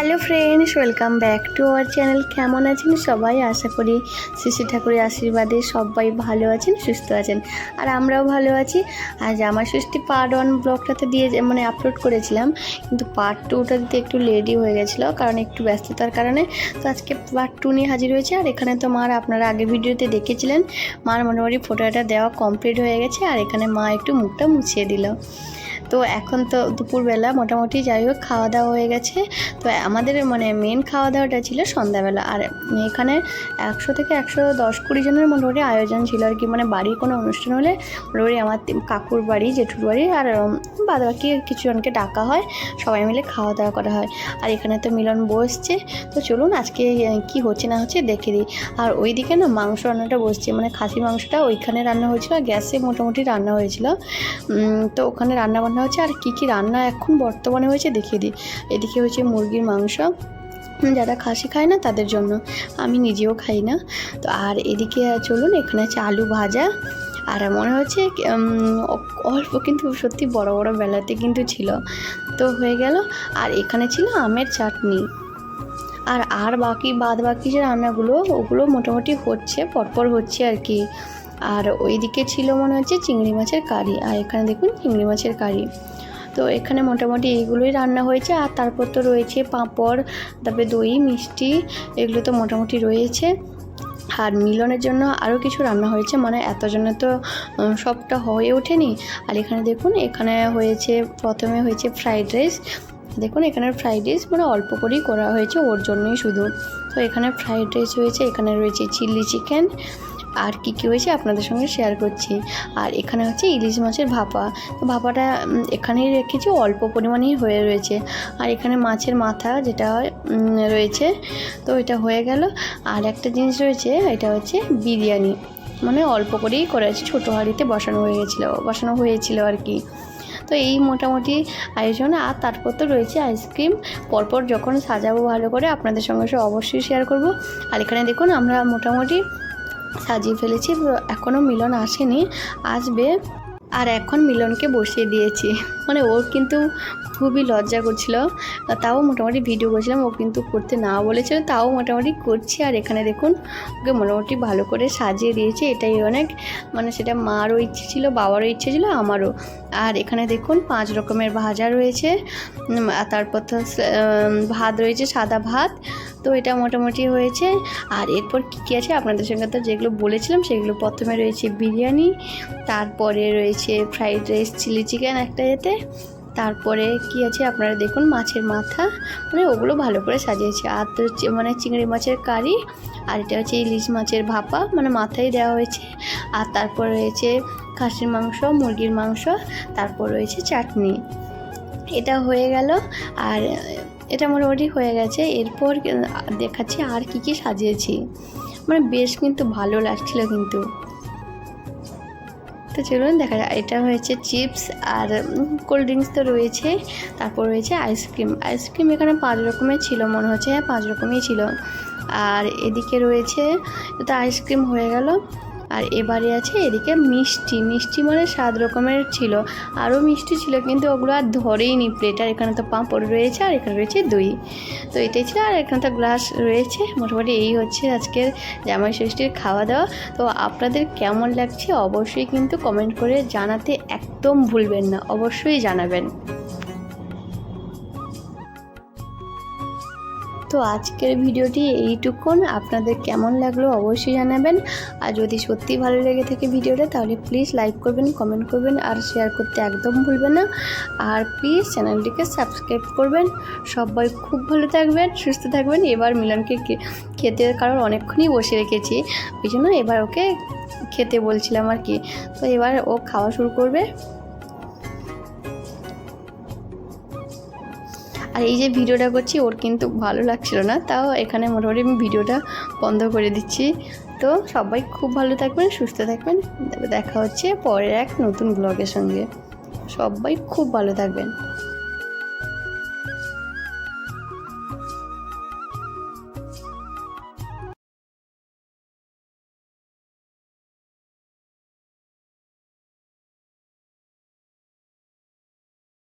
Hello friends, welcome back to our channel. কেমন আছেন সবাই? আশা করি শিশু ঠাকুরের আশীর্বাদে সবাই ভালো আছেন, সুস্থ আছেন। আর আমরাও ভালো আছি। আজ আমার ষষ্ঠী পার্ট ওয়ান ব্লগটাতে দিয়ে মানে আপলোড করেছিলাম, কিন্তু পার্ট টুটা দিতে একটু লেডি হয়ে গেছিল, কারণ একটু ব্যস্ততার কারণে। তো আজকে পার্ট টু নিয়ে হাজির হয়েছে, আর এখানে তো মার আপনারা আগে ভিডিওতে দেখেছিলেন, মার মোটামুটি ফটোটা দেওয়া কমপ্লিট হয়ে গেছে, আর এখানে মা একটু মুখটা মুছিয়ে দিল। তো এখন তো দুপুরবেলা মোটামুটি যাই হোক খাওয়া দাওয়া হয়ে গেছে। তো আমাদের মানে মেন খাওয়া দাওয়াটা ছিল সন্ধ্যাবেলা। আর এখানে একশো থেকে একশো দশ কুড়ি জনের মোটামুটি আয়োজন ছিল আর কি। মানে বাড়ির কোনো অনুষ্ঠান হলে মোটামুটি আমার কাকুর বাড়ি, জেঠুর বাড়ি আর বাদ বাকি কিছুজনকে ডাকা হয়। সবাই মিলে খাওয়া দাওয়া করা হয়। আর এখানে তো মিলন বসছে। তো চলুন আজকে কি হচ্ছে না হচ্ছে দেখে দিই। আর ওইদিকে না মাংস রান্নাটা বসছে। মানে খাসি মাংসটা ওইখানে রান্না হয়েছিল আর গ্যাসে মোটামুটি রান্না হয়েছিল। তো ওখানে রান্না বান্না হচ্ছে আর কী কী রান্না এখন বর্তমানে হয়েছে দেখিয়ে দিই। এদিকে হচ্ছে মুরগির মাংস। যারা খাসি খায় না তাদের জন্য। আমি নিজেও খাই না। তো আর এদিকে চলুন, এখানে আছে আলু ভাজা। আর মনে হচ্ছে অল্প কিন্তু সত্যি বড় বড় বেলাতে কিন্তু ছিল। তো হয়ে গেল। আর এখানে ছিল আমের চাটনি। আর আর বাকি বাদ বাকি যে রান্নাগুলো, ওগুলো মোটামুটি হচ্ছে, পরপর হচ্ছে আর কি। আর ওইদিকে ছিল মনে হচ্ছে চিংড়ি মাছের কারি, আর এখানে দেখুন চিংড়ি মাছের কারি। তো এখানে মোটামুটি এইগুলোই রান্না হয়েছে, আর তারপর তো রয়েছে পাঁপড়, তারপরে দই, মিষ্টি, এগুলো তো মোটামুটি রয়েছে। আর মিলনের জন্য আরও কিছু রান্না হয়েছে মানে এতজনে তো সবটা হয়ে ওঠেনি। আর এখানে দেখুন, এখানে হয়েছে, প্রথমে হয়েছে ফ্রাইড রাইস। দেখুন এখানে ফ্রাইড রাইস মানে অল্প করেই করা হয়েছে, ওর জন্যই শুধু। তো এখানে ফ্রাইড রাইস হয়েছে এখানে রয়েছে চিলি চিকেন আর কী কী হয়েছে আপনাদের সঙ্গে শেয়ার করছি। আর এখানে হচ্ছে ইলিশ মাছের ভাপা। তো ভাপাটা এখানেই রেখেছি, অল্প পরিমাণেই হয়ে রয়েছে। আর এখানে মাছের মাথা যেটা রয়েছে, তো এটা হয়ে গেল। আর একটা জিনিস রয়েছে, এটা হচ্ছে বিরিয়ানি। মানে অল্প করেই করা হয়েছে, ছোটো হাঁড়িতে বসানো হয়ে গেছিল, বসানো হয়েছিল আর কি। তো এই মোটামুটি আয়োজন। আর তারপর তো রয়েছে আইসক্রিম। পরপর যখন সাজাবো ভালো করে, আপনাদের সঙ্গে সে অবশ্যই শেয়ার করব। আর এখানে দেখুন, আমরা মোটামুটি সাজিয়ে ফেলেছি এখনও মিলন আসেনি, আসবে। আর এখন মিলনকে বসিয়ে দিয়েছি। মানে ওর কিন্তু খুবই লজ্জা করছিল। তাও মোটামুটি ভিডিও করছিলাম, ও কিন্তু করতে না বলেছিল, তাও মোটামুটি করছি। আর এখানে দেখুন, ওকে মোটামুটি ভালো করে সাজিয়ে দিয়েছে, এটাই অনেক। মানে সেটা মারও ইচ্ছে ছিল, বাবারও ইচ্ছে ছিল, আমারও। আর এখানে দেখুন, পাঁচ রকমের ভাজা রয়েছে। তারপর তো ভাত রয়েছে, সাদা ভাত। তো এটা মোটামুটি হয়েছে। আর এরপর কী কী আছে? আপনাদের সঙ্গে তো যেগুলো বলেছিলাম, সেগুলো প্রথমে রয়েছে বিরিয়ানি, তারপরে রয়েছে ফ্রাইড রাইস চিলি চিকেন একটা এতে, তারপরে কি আছে? আপনারা দেখুন মাছের মাথা মানে ওগুলো ভালো করে সাজিয়েছে। আর তো হচ্ছে মানে চিংড়ি মাছের কারি, আর এটা হচ্ছে ইলিশ মাছের ভাপা মানে মাথায় দেওয়া হয়েছে। আর তারপর রয়েছে খাসির মাংস, মুরগির মাংস, তারপর রয়েছে চাটনি। এটা হয়ে গেল। আর এটা মোটামুটি হয়ে গেছে। এরপর দেখাচ্ছি আর কি কি সাজিয়েছি। মানে বেশ কিন্তু ভালো লাগছিল কিন্তু। তো চলুন দেখা যায় এটা হয়েছে চিপস আর কোল্ড ড্রিঙ্কস তো রয়েছে। তারপর রয়েছে আইসক্রিম। আইসক্রিম এখানে পাঁচ রকমের ছিল, মনে হচ্ছে হ্যাঁ পাঁচ রকমই ছিল। আর এদিকে রয়েছে, এটা আইসক্রিম হয়ে গেল। আর এবারে আছে এদিকে মিষ্টি। মিষ্টি মানে সাত রকমের ছিল। আরও মিষ্টি ছিল কিন্তু ওগুলো আর ধরেই নি প্লেট আর এখানে তো পাঁপড় রয়েছে আর এখানে রয়েছে দই। তো এটাই ছিল আর এখানে তো গ্লাস রয়েছে। মোটামুটি এই হচ্ছে আজকের জামাই ষষ্ঠীর খাওয়া দাওয়া। তো আপনাদের কেমন লাগছে অবশ্যই কিন্তু কমেন্ট করে জানাতে একদম ভুলবেন না। অবশ্যই জানাবেন। তো আজকের ভিডিওটি এইটুকুন। আপনাদের কেমন লাগল অবশ্যই জানাবেন। আর যদি সত্যি ভালো লেগে থাকে ভিডিওটা, তাহলে প্লিজ লাইক করবেন কমেন্ট করবেন আর শেয়ার করতে একদম ভুলবেন না। আর প্লিজ চ্যানেলটিকে সাবস্ক্রাইব করবেন। সবাই খুব ভালো থাকবেন, সুস্থ থাকবেন। এবার মিলনকে খেতে কারণ অনেকক্ষণই বসে রেখেছি। ওই জন্য এবার ওকে খেতে বলছিলাম আর কি। তো এবার ও খাওয়া শুরু করবে। আর এই যে ভিডিওটা করছি, ওর কিন্তু ভালো লাগছিল না। তাও এখানে মোটামুটি আমি ভিডিওটা বন্ধ করে দিচ্ছি। তো সবাই খুব ভালো থাকবেন, সুস্থ থাকবেন। দেখা হচ্ছে পরের এক নতুন ব্লগের সঙ্গে। সবাই খুব ভালো থাকবেন।